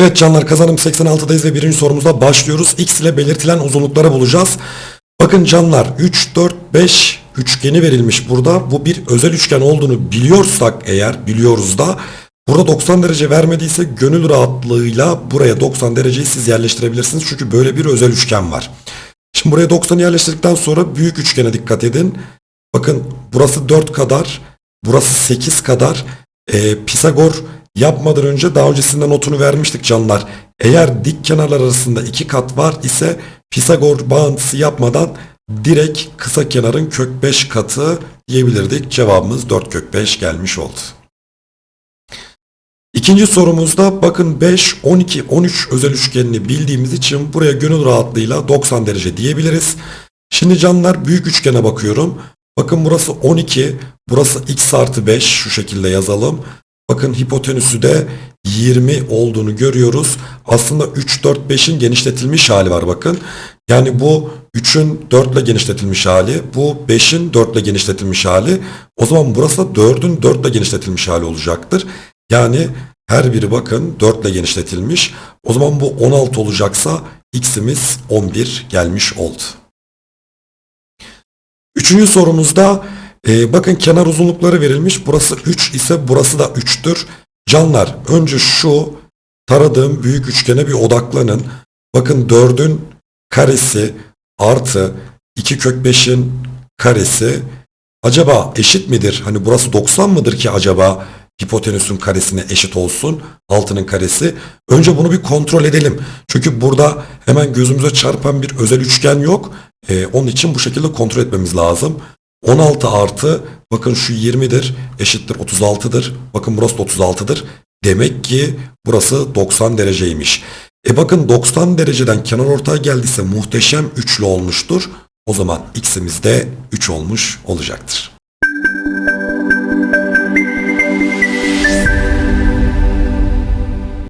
Evet canlar kazanım 86'dayız ve birinci sorumuzda başlıyoruz. X ile belirtilen uzunlukları bulacağız. Bakın canlar 3, 4, 5 üçgeni verilmiş burada. Bu bir özel üçgen olduğunu biliyorsak eğer biliyoruz da burada 90 derece vermediyse gönül rahatlığıyla buraya 90 dereceyi siz yerleştirebilirsiniz. Çünkü böyle bir özel üçgen var. Şimdi buraya 90'ı yerleştirdikten sonra büyük üçgene dikkat edin. Bakın burası 4 kadar, burası 8 kadar. Ee, Pisagor yapmadan önce daha öncesinde notunu vermiştik canlar. Eğer dik kenarlar arasında iki kat var ise Pisagor bağıntısı yapmadan direkt kısa kenarın kök 5 katı diyebilirdik. Cevabımız 4 kök 5 gelmiş oldu. İkinci sorumuzda bakın 5, 12, 13 özel üçgenini bildiğimiz için buraya gönül rahatlığıyla 90 derece diyebiliriz. Şimdi canlar büyük üçgene bakıyorum. Bakın burası 12, burası x artı 5 şu şekilde yazalım. Bakın hipotenüsü de 20 olduğunu görüyoruz. Aslında 3, 4, 5'in genişletilmiş hali var bakın. Yani bu 3'ün 4 ile genişletilmiş hali, bu 5'in 4 ile genişletilmiş hali. O zaman burası da 4'ün 4 ile genişletilmiş hali olacaktır. Yani her biri bakın 4 ile genişletilmiş. O zaman bu 16 olacaksa x'imiz 11 gelmiş oldu. Üçüncü sorumuzda e, bakın kenar uzunlukları verilmiş. Burası 3 ise burası da 3'tür. Canlar önce şu taradığım büyük üçgene bir odaklanın. Bakın 4'ün karesi artı 2 kök 5'in karesi acaba eşit midir? Hani burası 90 mıdır ki acaba hipotenüsün karesine eşit olsun altının karesi? Önce bunu bir kontrol edelim. Çünkü burada hemen gözümüze çarpan bir özel üçgen yok. Ee, onun için bu şekilde kontrol etmemiz lazım. 16 artı bakın şu 20'dir eşittir 36'dır. Bakın burası da 36'dır. Demek ki burası 90 dereceymiş. E bakın 90 dereceden kenar ortay geldiyse muhteşem üçlü olmuştur. O zaman x'imiz de 3 olmuş olacaktır.